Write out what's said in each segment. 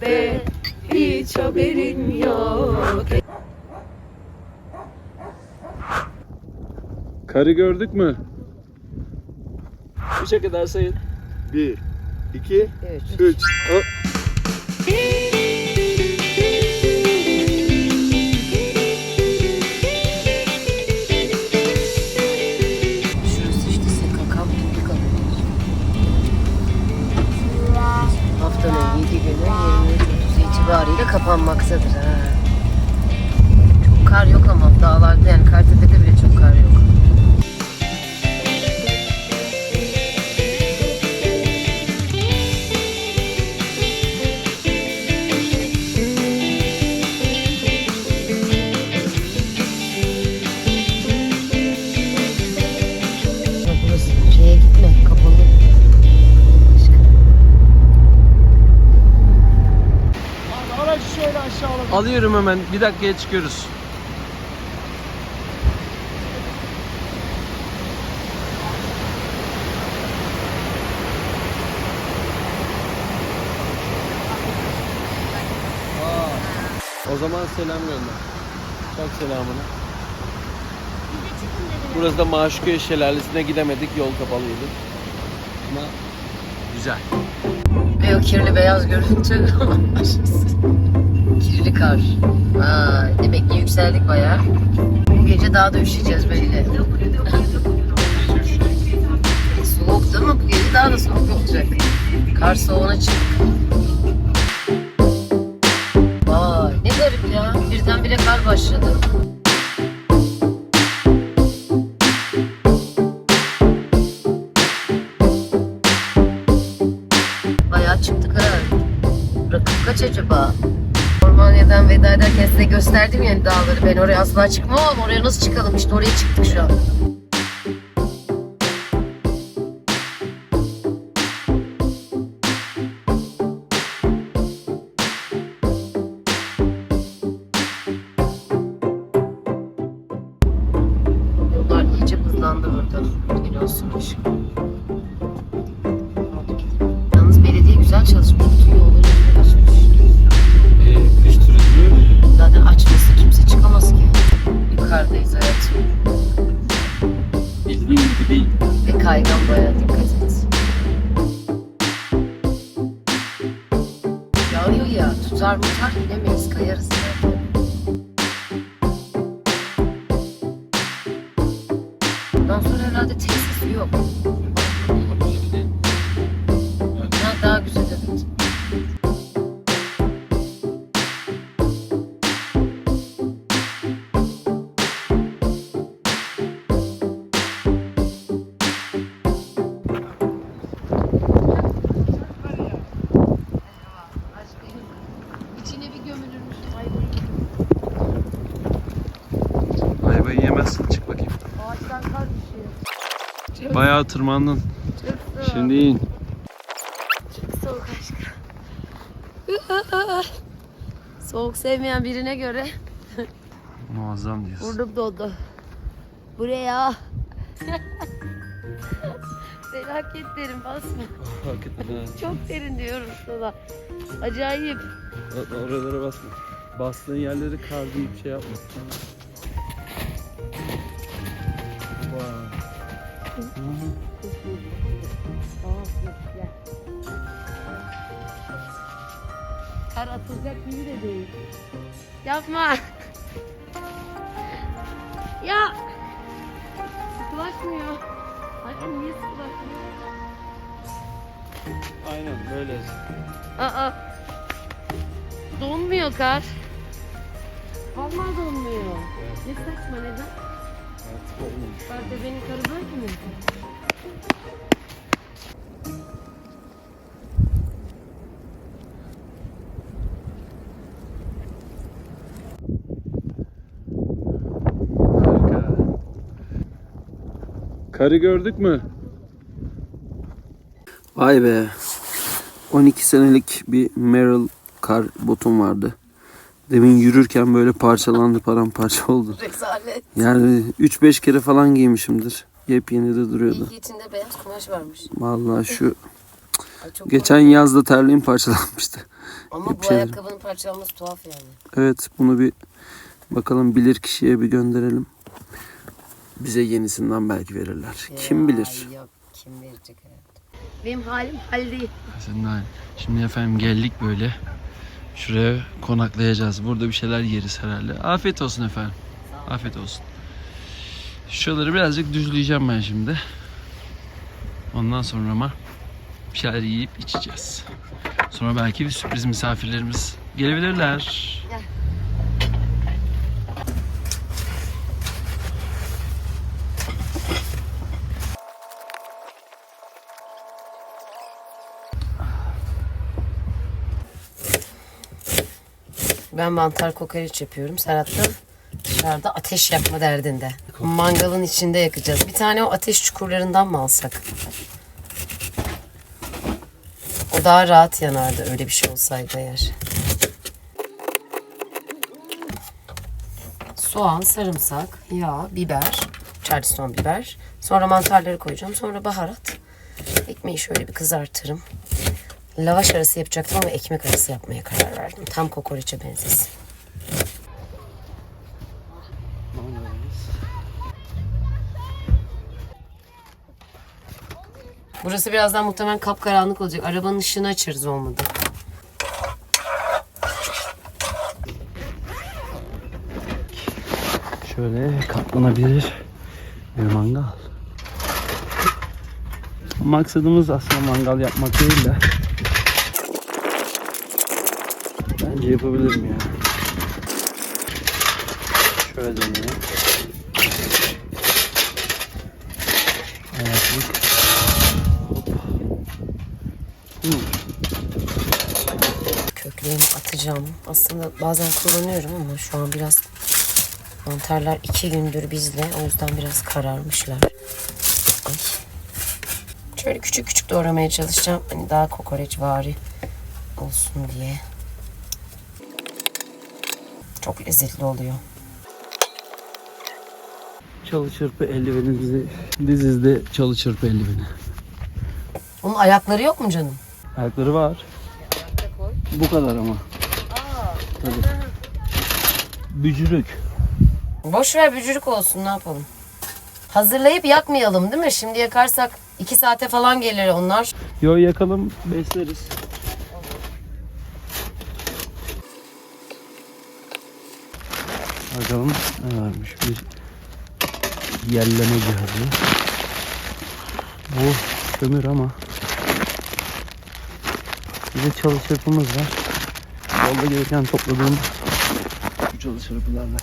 be hiç haberin yok. Karı gördük mü? Üçe kadar sayın. Bir, iki, üç. Hop. Şurası kapanmaktadır. Ha. Çok kar yok ama dağlarda yani Kartepe'de bile çok kar yok. Alıyorum hemen. Bir dakikaya çıkıyoruz. O zaman selam gönder. Çok selamını. Burası da Maşuköy Şelalesi'ne gidemedik. Yol kapalıydı. Ama güzel. Ve o kirli beyaz görüntü kirli kar. Aa, demek ki yükseldik bayağı. Bu gece daha da üşüyeceğiz belli. Soğuk değil mi? Bu gece daha da soğuk olacak. Kar soğuğuna çık. Vay ne garip ya. Birdenbire kar başladı. Ben oraya asla çıkmam ama oraya nasıl çıkalım? İşte oraya çıktık şu an. İnemeyiz kayarız. Bundan sonra herhalde tesis yok. Tırmandın. Şimdi in. Çok soğuk aşkım. soğuk sevmeyen birine göre Muazzam diyorsun. burnum dondu. Buraya. Felaket derin basma. Hakikaten ha. Çok derin diyorum sana. Acayip. Oralara basma. Bastığın yerleri kar deyip şey yapma. Kar atılacak gibi de değil. Yapma. ya. Sıkılaşmıyor. Aşkım niye sıkılaşmıyor? Aynen böyle. Aa. Donmuyor kar. Vallahi donmuyor. Ne saçma neden? Artık olmamış. Kartepe'nin karı böyle mi? Harika. Karı gördük mü? Vay be. 12 senelik bir Merrill kar botum vardı. Demin yürürken böyle parçalandı paramparça oldu. Rezalet. Yani 3-5 kere falan giymişimdir. Yepyeni de duruyordu. İlk içinde beyaz kumaş varmış. Vallahi şu Ay, çok Geçen yazda terliğim parçalanmıştı. Ama bu şeyler- ayakkabının parçalanması tuhaf yani. Evet bunu bir bakalım bilir kişiye bir gönderelim. Bize yenisinden belki verirler. Kim bilir? Yok kim verecek herhalde. Benim halim hal değil. Senin aynı. Şimdi efendim geldik böyle. Şuraya konaklayacağız. Burada bir şeyler yeriz herhalde. Afiyet olsun efendim. Afiyet olsun. Şuraları birazcık düzleyeceğim ben şimdi. Ondan sonra ama bir şeyler yiyip içeceğiz. Sonra belki bir sürpriz misafirlerimiz gelebilirler. Ben mantar kokoreç yapıyorum. Serhat da dışarıda ateş yakma derdinde. Mangalın içinde yakacağız. Bir tane o ateş çukurlarından mı alsak? O daha rahat yanardı öyle bir şey olsaydı eğer. Soğan, sarımsak, yağ, biber, charleston biber. Sonra mantarları koyacağım. Sonra baharat. Ekmeği şöyle bir kızartırım. Lavaş arası yapacaktım ama ekmek arası yapmaya karar verdim. Tam kokoreçe benzesin. Burası birazdan muhtemelen kapkaranlık olacak. Arabanın ışığını açarız olmadı. Şöyle katlanabilir bir mangal. Maksadımız aslında mangal yapmak değil de bence yapabilirim ya. Şöyle deneyeyim. Ayaklık. Hop. Köklerini atacağım. Aslında bazen kullanıyorum ama şu an biraz mantarlar iki gündür bizle. O yüzden biraz kararmışlar. Ay. Şöyle küçük küçük doğramaya çalışacağım. Hani daha kokoreç vari olsun diye. Çok lezzetli oluyor. Çalı çırpı eldiveninizi dizizde çalı çırpı eldiveni. Onun ayakları yok mu canım? Ayakları var. Bu kadar ama. Tabii. Bücürük. Boş ver bücürük olsun ne yapalım. Hazırlayıp yakmayalım değil mi? Şimdi yakarsak iki saate falan gelir onlar. Yo yakalım besleriz. Bakalım ne varmış bir yelleme cihazı. Bu kömür ama bir de çalı çırpımız var. Yolda gelirken topladığım bu çalı çırpılarla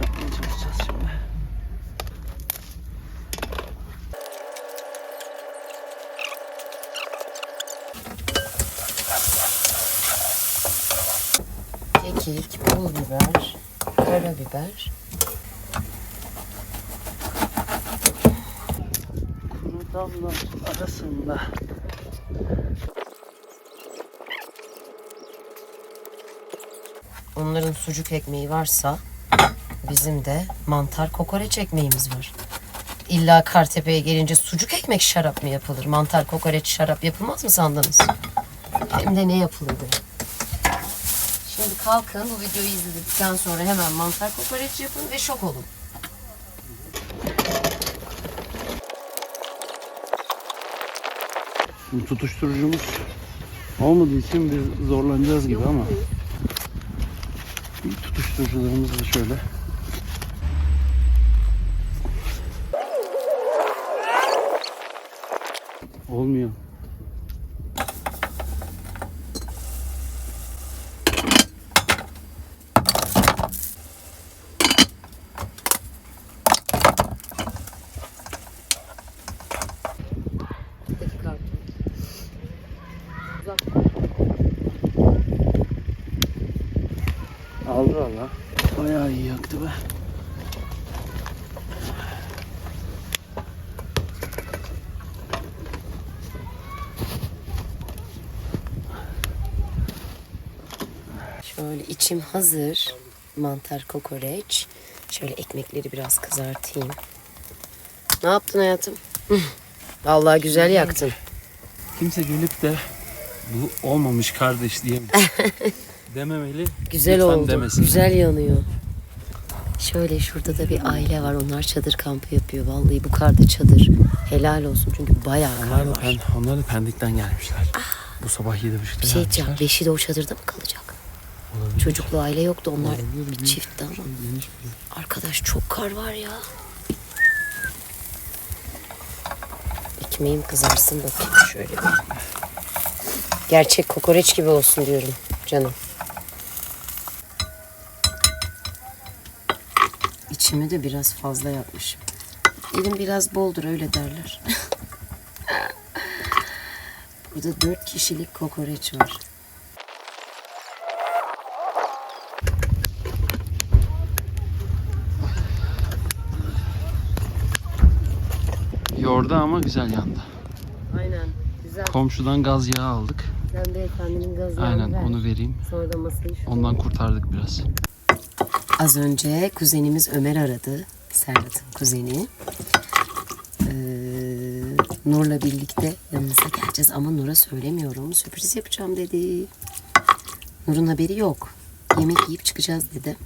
yapmaya çalışacağız şimdi. Kekik, pul biber, karabiber. Kuru dallar arasında. Onların sucuk ekmeği varsa bizim de mantar kokoreç ekmeğimiz var. İlla Kartepe'ye gelince sucuk ekmek şarap mı yapılır? Mantar kokoreç şarap yapılmaz mı sandınız? Hem de ne yapılırdı? Şimdi kalkın bu videoyu izledikten sonra hemen mantar kokoreç yapın ve şok olun. Bu tutuşturucumuz olmadığı için biz zorlanacağız gibi ama bir tutuşturucularımız da şöyle. Olmuyor. Valla. Bayağı iyi yaktı be. Şöyle içim hazır. Mantar kokoreç. Şöyle ekmekleri biraz kızartayım. Ne yaptın hayatım? Vallahi güzel yaktın. kimse gelip de bu olmamış kardeş diye dememeli. Güzel Lütfen oldu. demesin. Güzel yanıyor. Şöyle şurada da bir aile var. Onlar çadır kampı yapıyor. Vallahi bu karda çadır. Helal olsun çünkü bayağı kar da, var. pen, onlar da Pendik'ten gelmişler. Bu sabah 7.30'da Bir şey diyeceğim. gelmişler. Beşi de o çadırda mı kalacak? Olabilir. Çocuklu aile yoktu. Onlar Olabilir, bir çiftti ama. geniş bir- Arkadaş çok kar var ya. Ekmeğim kızarsın bakayım şöyle. bir. Gerçek kokoreç gibi olsun diyorum canım. İçimi de biraz fazla yapmışım. Elim biraz boldur öyle derler. Burada dört kişilik kokoreç var. Yordu ama güzel yandı. Aynen. Güzel. Komşudan gaz yağı aldık. Sen beyefendinin gazını Aynen ver. onu vereyim. Sonra da masayı şuraya Ondan kurtardık biraz. Az önce kuzenimiz Ömer aradı. Serhat'ın kuzeni. Ee, Nur'la birlikte yanınıza geleceğiz ama Nur'a söylemiyorum. Sürpriz yapacağım dedi. Nur'un haberi yok. Yemek yiyip çıkacağız dedi.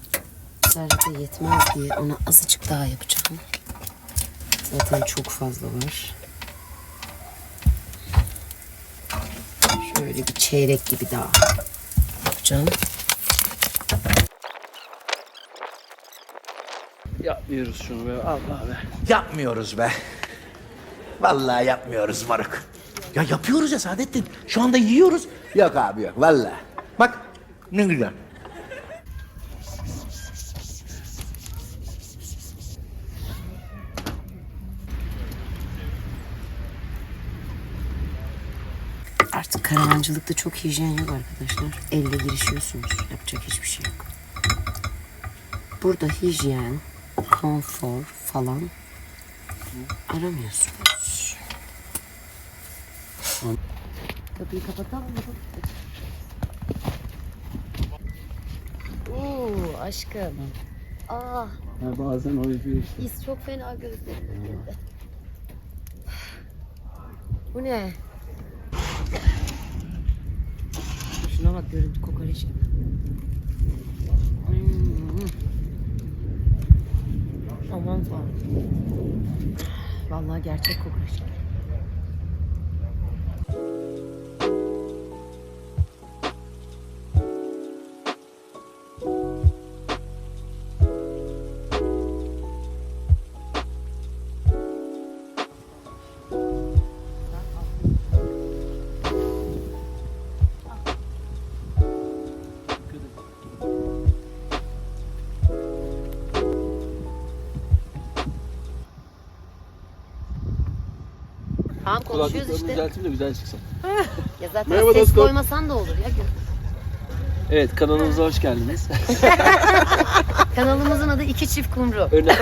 Serhat'a yetmez diye ona azıcık daha yapacağım. Zaten çok fazla var. Şöyle bir çeyrek gibi daha yapacağım. Yapmıyoruz şunu be Allah be. Yapmıyoruz be. Vallahi yapmıyoruz Maruk. Ya yapıyoruz ya Saadettin. Şu anda yiyoruz. Yok abi yok vallahi. Bak ne güzel. Artık karavancılıkta çok hijyen yok arkadaşlar. Elle girişiyorsunuz. Yapacak hiçbir şey yok. Burada hijyen, konfor falan aramıyorsunuz. Kapıyı kapatalım mı? Oo aşkım. Ah Ha, bazen o yapıyor işte. his çok fena gözlerimde. Bu ne? Şuna bak görüntü kokoreç gibi. Aman tanrım. Vallahi gerçek kokoreç Tamam konuşuyoruz işte. düzelteyim de güzel çıksın. Ya zaten Merhaba ses dostum. koymasan da olur ya. Evet kanalımıza hoş geldiniz. Kanalımızın adı İki Çift Kumru. Öner,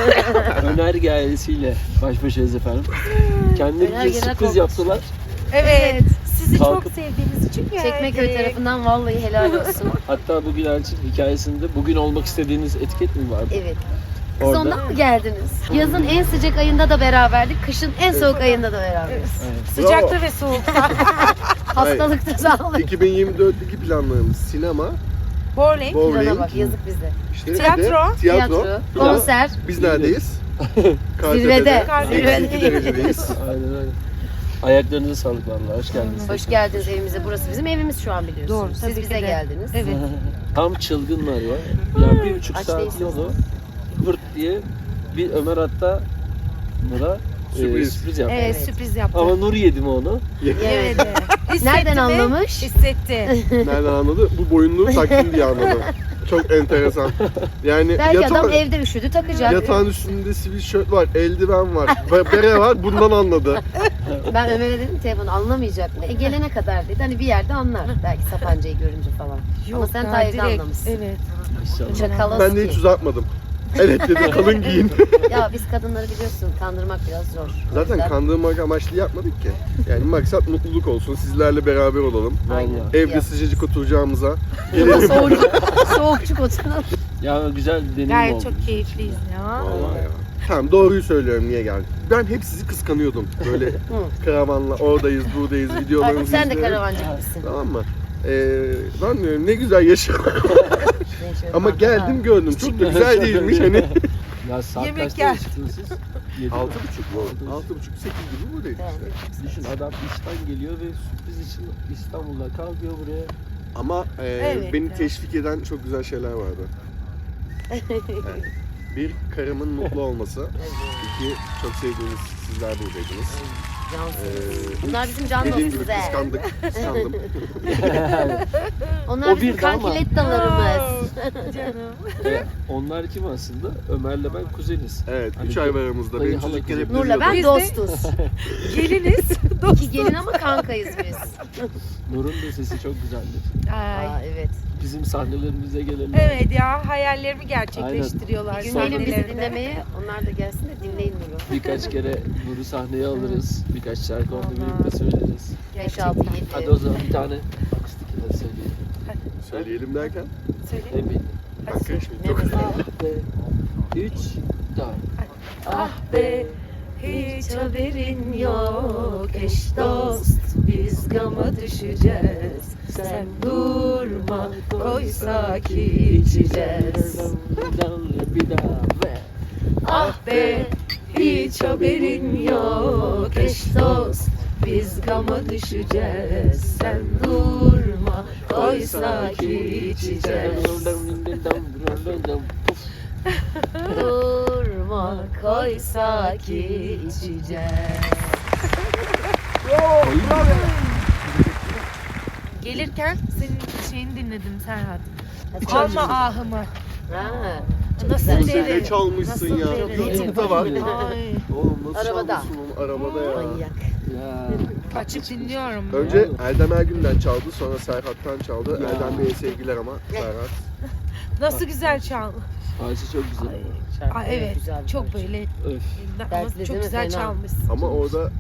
önerge ailesiyle baş başayız efendim. Kendileri Önergeler sürpriz korkunç. yaptılar. Evet. Sizi Kalkıp- çok sevdiğimiz için geldik. Çekmeköy tarafından vallahi helal olsun. Hatta bugün Elçin hikayesinde bugün olmak istediğiniz etiket mi vardı? evet. Siz Orada. ondan mı geldiniz? Yazın en sıcak ayında da beraberdik, kışın en soğuk ayında da beraberiz. Sıcakta ve soğukta. Hastalıkta sağlık. 2024'teki planlarımız sinema, Bowling. bowling, bak yazık bize. işte Tiyatro. bir de tiyatro. Tiyatro, konser, Biz neredeyiz? Zirvede. Kartepe'de. Eksi iki derecedeyiz. Aynen öyle. Ayaklarınıza sağlık vallahi. Hoş geldiniz. Hoş geldiniz evimize. Burası bizim evimiz şu an biliyorsunuz. Doğru, Siz tabii ki bize de. geldiniz. Evet. Tam çılgınlar ya. Yani bir buçuk Aç saat değilsiniz. yolu vırt diye bir Ömer hatta Nur'a e, Sürpriz. sürpriz yaptı. Evet, sürpriz yaptı. Ama Nur yedi mi onu? Evet. Hissetti Nereden mi? anlamış? Hissetti. Nereden anladı? Bu boyunluğu taktım diye anladım. Çok enteresan. Yani Belki adam evde üşüdü takacak. yatağın üstünde sivil şört var, eldiven var, ve bere var. Bundan anladı. Ben Ömer'e dedim telefonu anlamayacak mı? E gelene kadar dedi. Hani bir yerde anlar. Belki Sapanca'yı görünce falan. Ama sen Tayyip'te direkt. anlamışsın. Evet. İnşallah. Çakaloski. Ben de hiç uzatmadım. Evet dedi kalın giyin. Ya biz kadınları biliyorsun kandırmak biraz zor. Zaten yüzden- kandırmak amaçlı yapmadık ki. Yani maksat mutluluk olsun. Sizlerle beraber olalım. Aynen. Vallahi. Evde Ya. sıcacık oturacağımıza gelelim. soğukçuk, soğukçuk oturalım. Ya güzel deneyim Gayet oldu. çok keyifliyiz ya. Vallahi ya. Tamam doğruyu söylüyorum niye geldim. Ben hep sizi kıskanıyordum. Böyle karavanla oradayız buradayız videolarınızı Sen de izliyorum. karavancı gibisin. Tamam mı? Ee, lan diyorum ne güzel yaşıyor. Ama geldim gördüm çok da güzel değilmiş hani. Ya saat Yemek kaçta yer. çıktınız siz? Yedi. Altı buçuk mu? Altı buçuk sekiz gibi buradayız işte. Düşün adam işten geliyor ve sürpriz için İstanbul'da kalkıyor buraya. Ama e, Evet, beni evet. teşvik eden çok güzel şeyler vardı. Yani bir, karımın mutlu olması. İki, çok sevdiğiniz sizler buradaydınız. Ee, Bunlar bizim can Dediğim gibi dostumuz he. kıskandık, kıskandım. Onlar O bizim ama- kankilettalarımız. Canım. Ve onlar kim aslında? Ömer'le ben kuzeniz. Evet, Hani 3 ay var aramızda. dayı Benim hala çocukken hep. Nur'la ben Biz de- dostuz. Geliniz. İki gelin ama kankayız biz. Nur'un da sesi çok güzeldir. Ay. Aa evet. Bizim sahnelerimize gelirler. Evet ya hayallerimi gerçekleştiriyorlar. Bir gün gelin bizi dinlemeye. Onlar da gelsin de dinleyin Nur'u. Birkaç kere Nur'u sahneye alırız. Birkaç şarkı orada birlikte söyleriz. 5 6 7. Hadi o zaman bir tane akustik hadi söyleyelim. söyleyelim derken. Söyle. Emin. Ben karışmayayım. Çok Ve 3, 4. Ah be hiç haberin yok eş dost biz gama düşeceğiz sen durma oysa ki içeceğiz. Bir daha ve Ah be hiç haberin yok eş dost biz gama düşeceğiz. Sen durma oysa ki içeceğiz. Durma koysa ki içeceğiz. Gelirken senin şeyini dinledim Serhat. Alma ahımı. Ha, Nasıl deli? Ne çalmışsın Nasıl ya? deli? YouTube'da var. Ay, Oğlum nasıl Arabada. çalmışsın onu arabada ya? Manyak. Ya. açıp dinliyorum. Önce Erdem Ergün'den çaldı, sonra Serhat'tan çaldı. Ya. Erdem Bey'e sevgiler ama Serhat. Nasıl güzel çal. Parça çok güzel. Şarkı Aa, evet çok böyle Öf. Dertli ama değil çok mi? güzel Fena. çalmışsın. Ama orada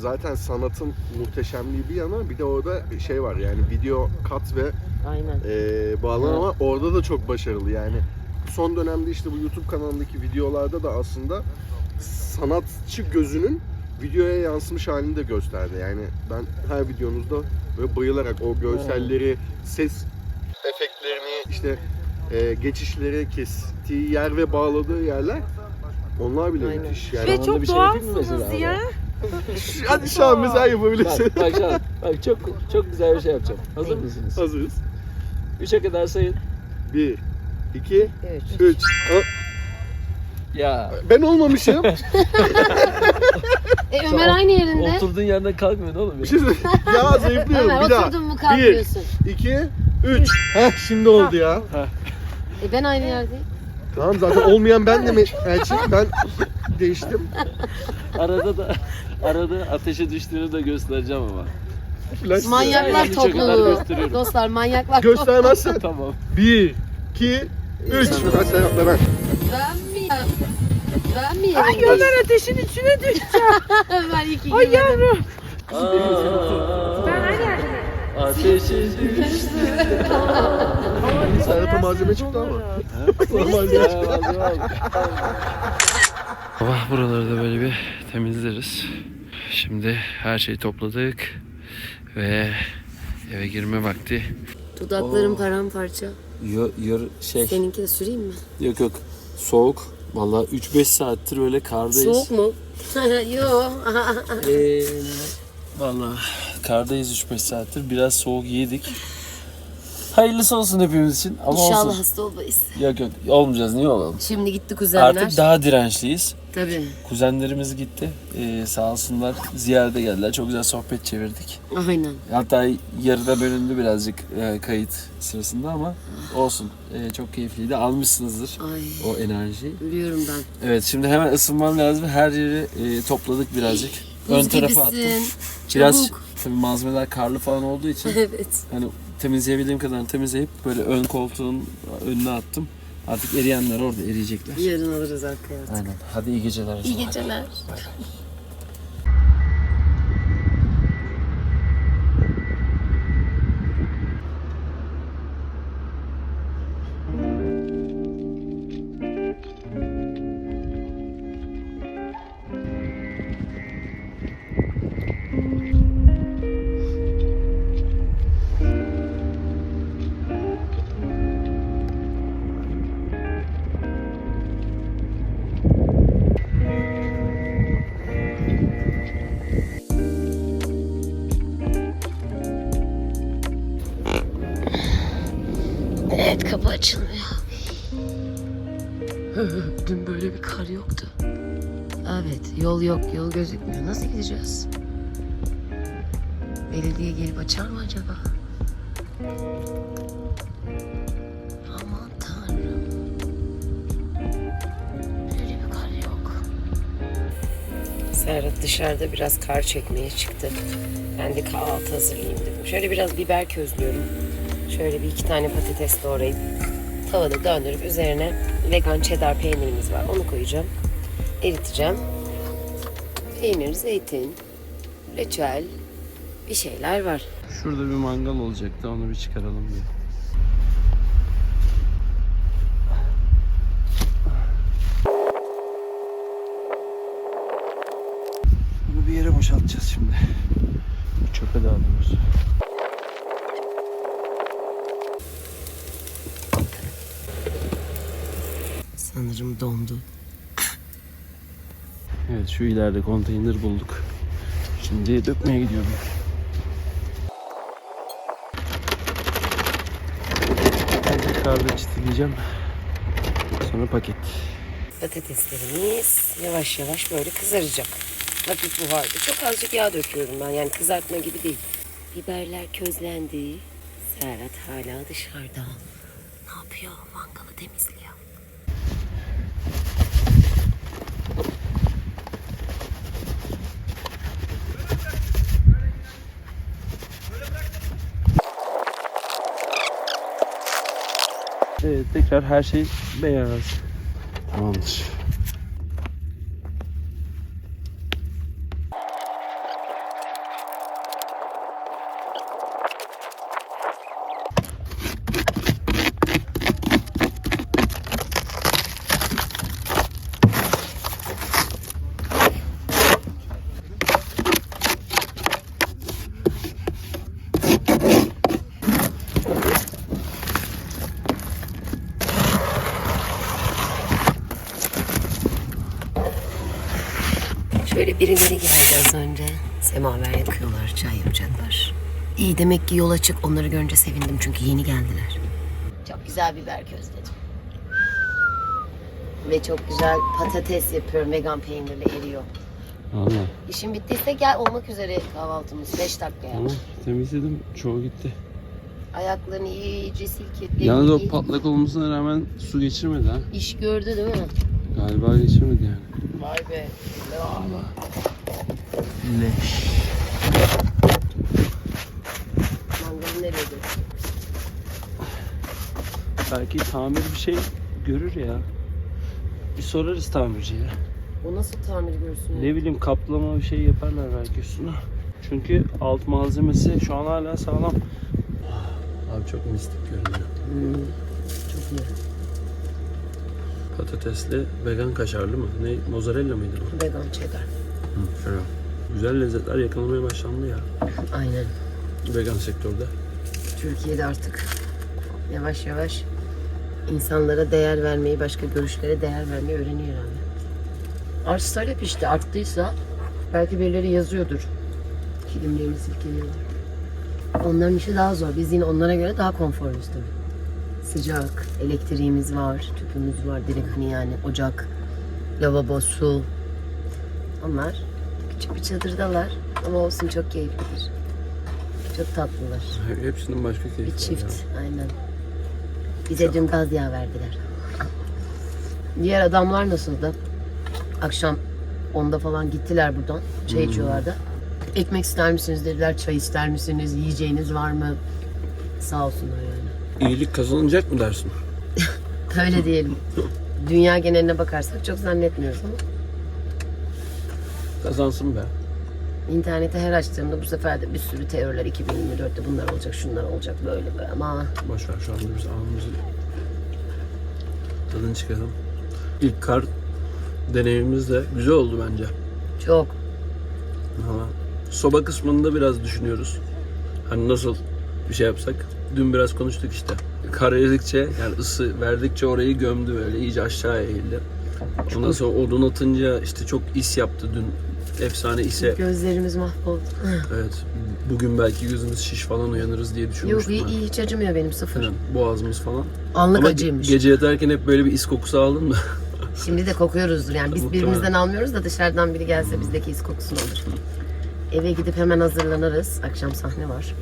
zaten sanatın muhteşemliği bir yana bir de orada şey var yani video kat ve Aynen. e, bağlama orada da çok başarılı yani. Son dönemde işte bu YouTube kanalındaki videolarda da aslında sanatçı gözünün videoya yansımış halini de gösterdi. Yani ben her videonuzda böyle bayılarak o görselleri, ses efektlerini, işte e, geçişleri kestiği yer ve bağladığı yerler onlar bile Aynen. müthiş. Yani Ve çok bir şey doğalsınız ya. Hadi şu an mesela yapabilirsin. Bak, bak şu an. Bak çok çok güzel bir şey yapacağım. Hazır mısınız? Hazırız. 3'e kadar sayın. 1, 2, Üç. 3. Ya. Ben olmamışım. E Ömer aynı yerinde. Oturduğun yerden kalkmıyorsun oğlum. Bir şey söyleyeyim. Ya zayıflıyorum. Ömer Bir daha. oturdun mu kalkıyorsun. 2, 3. Heh şimdi oldu ya. E ben aynı yerdeyim. Tamam zaten olmayan ben de mi? Elçin ben değiştim. Arada da arada ateşe düştüğünü de göstereceğim ama. Flash Manyaklar Yani topluluğu. gösteriyorum. Dostlar manyaklar. Göstermezsen. Tamam. 1, 2, 3. Ben Serhat'la ben. Ben mi? Ben mi Ay? Ömer ateşin içine düşeceğim. Ömer iki Ay yavrum. Aa, Ben. Ateşe düştü. Serhat'a malzeme çıktı ama. malzeme çıktı. Sabah buraları da böyle bir temizleriz. Şimdi her şeyi topladık ve eve girme vakti. Dudaklarım paramparça. Yo, yor, şey Seninki de süreyim mi? yok yok soğuk. Vallahi 3-5 saattir öyle kardayız. Soğuk mu? Yok. Ee, vallahi kardayız 3-5 saattir. Biraz soğuk yedik. Hayırlısı olsun hepimiz için. Ama İnşallah olsun. hasta olmayız. Yok yok olmayacağız niye olalım? Şimdi gitti kuzenler. Artık daha dirençliyiz. Tabii. Kuzenlerimiz gitti. Ee, sağ olsunlar ziyarete geldiler. Çok güzel sohbet çevirdik. Aynen. Hatta yarıda bölündü birazcık e, kayıt sırasında ama olsun. E, çok keyifliydi. Almışsınızdır Ay. o enerjiyi. Ölüyorum ben. Evet şimdi hemen ısınmam lazım. Her yeri e, topladık birazcık. Ön tarafa attım. Biraz Çabuk. Tabii malzemeler karlı falan olduğu için Evet. hani temizleyebildiğim kadar temizleyip böyle ön koltuğun önüne attım. Artık eriyenler orada eriyecekler. Yarın alırız arkaya artık. Aynen. Hadi iyi geceler. İyi geceler. Evet gözükmüyor. Nasıl gideceğiz? Belediye gelip açar mı acaba? Aman tanrım. Böyle bir kar yok. Serhat dışarıda biraz kar çekmeye çıktı. Ben de kahvaltı hazırlayayım dedim. Şöyle biraz biber közlüyorum. Şöyle bir iki tane patates doğrayıp tavada döndürüp üzerine vegan cheddar peynirimiz var. Onu koyacağım. Eriteceğim. Peynir, zeytin, reçel bir şeyler var. Şurada bir mangal olacaktı onu bir çıkaralım diye. Bunu bir yere boşaltacağız şimdi. Çöpe dağılıyoruz. Sanırım dondu. Evet şu ileride konteyner bulduk. Şimdi dökmeye gidiyorum. Önce kahve çitileyeceğim. Sonra paket. Patateslerimiz yavaş yavaş böyle kızaracak. Hafif buharda. Çok azıcık yağ döküyorum ben. Yani kızartma gibi değil. Biberler közlendi. Serhat hala dışarıda. Ne yapıyor? Mangalı temizliyor. Evet tekrar her şey beyaz. Tamamdır. Şöyle birileri geldi az önce. Semaver yakıyorlar, çay yapacaklar. İyi demek ki yol açık. Onları görünce sevindim çünkü yeni geldiler. Çok güzel biber közledim. Ve çok güzel patates yapıyorum. Vegan peynirle eriyor. Allah. İşin bittiyse gel olmak üzere kahvaltımız. 5 dakikaya. Tamam temizledim. Çoğu gitti. Ayaklarını iyice silketledim. Yalnız o patlak olmasına rağmen su geçirmedi ha. İş gördü değil mi? Galiba geçirmedi yani. Vay be. Leş. Belki tamir bir şey görür ya. Bir sorarız tamirciye. O nasıl tamir görsün? ya? Ne bileyim kaplama bir şey yaparlar belki üstüne. Çünkü alt malzemesi şu an hala sağlam. Abi çok mistik görünüyor. Hmm, Çok iyi. Patatesli vegan kaşarlı mı? Ne? Mozzarella mıydı o? Vegan cheddar. Hı, fena. Güzel lezzetler yakalamaya başlandı ya. Aynen. Vegan sektörde. Türkiye'de artık yavaş yavaş insanlara değer vermeyi, başka görüşlere değer vermeyi öğreniyor herhalde. Arz talep işte arttıysa belki birileri yazıyordur. Kilimlerini silkeliyorlar. Onların işi daha zor. Biz yine onlara göre daha konforluyuz tabii. Sıcak, elektriğimiz var, tüpümüz var direkt hani yani ocak, lavabo, su. Onlar küçük bir çadırdalar ama olsun çok keyiflidir. Çok tatlılar. Hepsinin başka keyfi Bir var çift, ya. aynen. Bize dün gaz yağı verdiler. Diğer adamlar nasıldı? Akşam onda falan gittiler buradan. Çay içiyorlardı. Ekmek ister misiniz dediler, çay ister misiniz, yiyeceğiniz var mı? Sağ olsunlar yani. İyilik kazanacak mı dersin? Öyle diyelim. Dünya geneline bakarsak çok zannetmiyoruz ama Kazansın be. İnternete her açtığımda bu sefer de bir sürü teoriler 2024'te bunlar olacak, şunlar olacak böyle böyle ama Boş ver şu anda biz anımızı tadını çıkaralım. İlk kar deneyimimiz de güzel oldu bence. çok Ama soba kısmında biraz düşünüyoruz. Hani nasıl bir şey yapsak. Dün biraz konuştuk işte. Kar eridikçe yani ısı verdikçe orayı gömdü böyle iyice aşağı eğildi. Ondan sonra odun atınca işte çok is yaptı dün. Efsane ise gözlerimiz mahvoldu. evet bugün belki gözümüz şiş falan uyanırız diye Yok düşünmüştüm. iyi, ben. iyi hiç acımıyor benim sıfır. Aynen, boğazımız falan. Anlık Ama acıymış. gece yatarken hep böyle bir is kokusu aldın mı? Şimdi de kokuyoruzdur yani biz Muhtemelen. birbirimizden almıyoruz da dışarıdan biri gelse bizdeki iz kokusunu alır. Eve gidip hemen hazırlanırız. Akşam sahne var.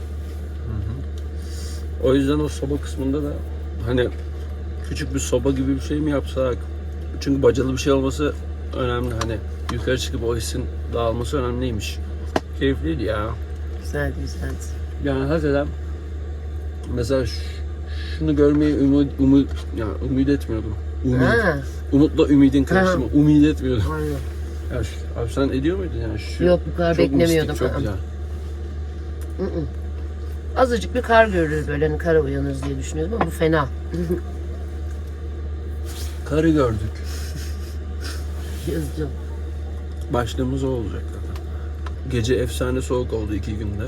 o yüzden o soba kısmında da hani küçük bir soba gibi bir şey mi yapsak? Çünkü bacalı bir şey olması önemli. Hani yukarı çıkıp o hissin dağılması önemliymiş. Keyifliydi ya. Güzeldi güzeldi. Yani hakikaten mesela şunu görmeyi umut, umut, yani umut etmiyordum. Umut. Ha, Umutla ümidin mı? Umut etmiyordum. aynen. Ya şu- abi sen ediyor muydun yani? Şu, Yok, bu kadar çok beklemiyordum. mistik, çok güzel. Hı hı. Azıcık bir kar görürüz böyle hani kara uyanırız diye düşünüyordum ama bu fena. Karı gördük. Yazıcım. Başlığımız o olacak zaten. Gece efsane soğuk oldu iki günde.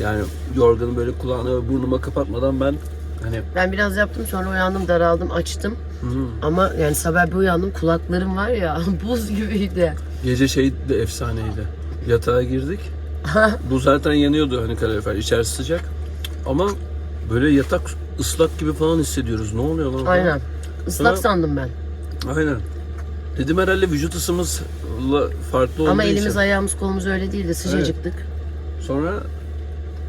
Yani yorganı böyle kulağına ve burnuma kapatmadan ben hani Ben biraz yaptım sonra uyandım daraldım açtım. hı, Ama yani sabah bir uyandım kulaklarım var ya buz gibiydi. gece şey de efsaneydi. Yatağa girdik. Bu zaten yanıyordu hani kalorifer. İçerisi sıcak. Ama böyle yatak ıslak gibi falan hissediyoruz. Ne oluyor lan? falan? Aynen. Islak Ha. sandım ben. Aynen. Dedim herhalde vücut ısımızla farklı olduğu Ama için. elimiz ayağımız kolumuz öyle değildi sıcacıktık. Sonra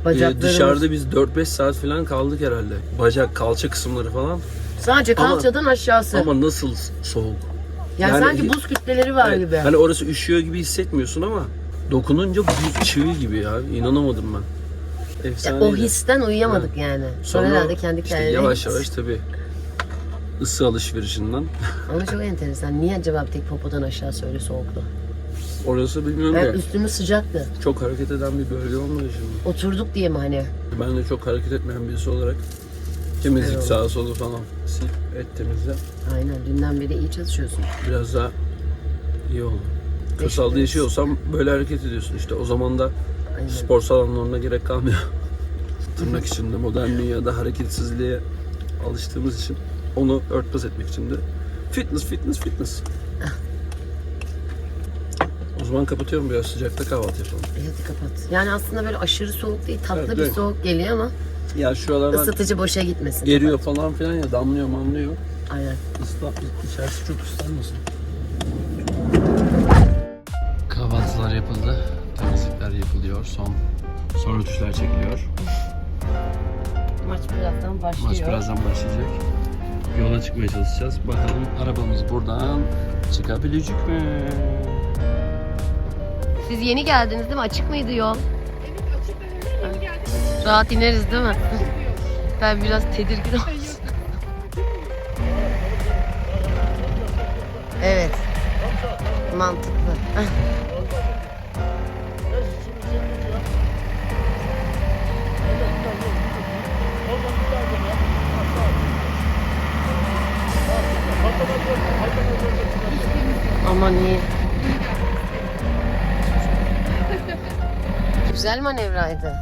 e, Bacaklarımız. dışarıda biz 4-5 saat falan kaldık herhalde. Bacak, kalça kısımları falan. Sadece Ama- kalçadan aşağısı. Ama nasıl soğuk. yani, yani- sanki buz kütleleri var Evet, gibi. Hani orası üşüyor gibi hissetmiyorsun ama dokununca buz çığ gibi ya. İnanamadım ben. Ya Efsane. o histen uyuyamadık yani. Sonra, herhalde kendi işte kendine. yavaş yavaş tabii ısı alışverişinden. Ama çok enteresan. Niye acaba tek popodan aşağısı öyle soğuktu? Orası bilmiyorum Yani ki. üstümüz sıcaktı. Çok hareket eden bir bölge olmadı şimdi. Oturduk diye mi hani? Ben de çok hareket etmeyen birisi olarak temizlik Evet. sağa sola falan sil et temizle. Aynen dünden beri iyi çalışıyorsun. Biraz daha iyi oldu. Kırsalda Teşekkür yaşıyorsam böyle hareket ediyorsun işte. O zaman da Aynen. spor salonlarına gerek kalmıyor. Tırnak içinde modern dünyada hareketsizliğe alıştığımız için onu örtbas etmek için de fitness fitness fitness. O zaman kapatıyorum biraz sıcakta kahvaltı yapalım. Hadi kapat. Yani aslında böyle aşırı soğuk değil tatlı Evet, bir evet. soğuk geliyor ama Ya şu aralar ısıtıcı boşa gitmesin. geriyor falan filan ya damlıyor mamlıyor. Aynen. Isla, içerisi çok ıslanmasın. Kahvaltılar yapıldı. Temizlikler yapılıyor. Son son rötuşlar çekiliyor. Maç birazdan başlıyor. Maç birazdan başlayacak. Yola çıkmaya çalışacağız. Bakalım arabamız buradan çıkabilecek mi? Siz yeni geldiniz değil mi? Açık mıydı yol? Rahat ineriz değil mi? ben biraz tedirgin oldum. evet. Mantıklı. İyi. Güzel manevraydı.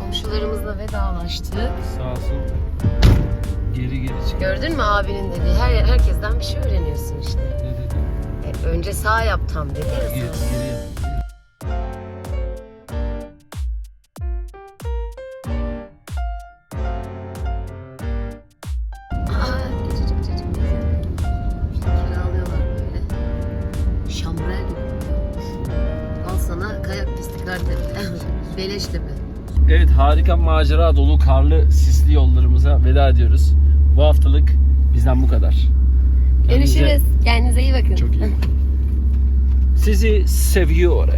Komşularımızla vedalaştık. Sağ olsun. Geri geri çık. Gördün mü abinin dediği? Her, herkesten bir şey öğreniyorsun işte. Ne dedi? E, önce sağ yap tam dedi ya Geri, geri. Aa, Evet harika macera dolu karlı sisli yollarımıza veda ediyoruz. Bu haftalık bizden bu kadar. Görüşürüz. Kendinize iyi bakın. Çok iyi. Sizi seviyor.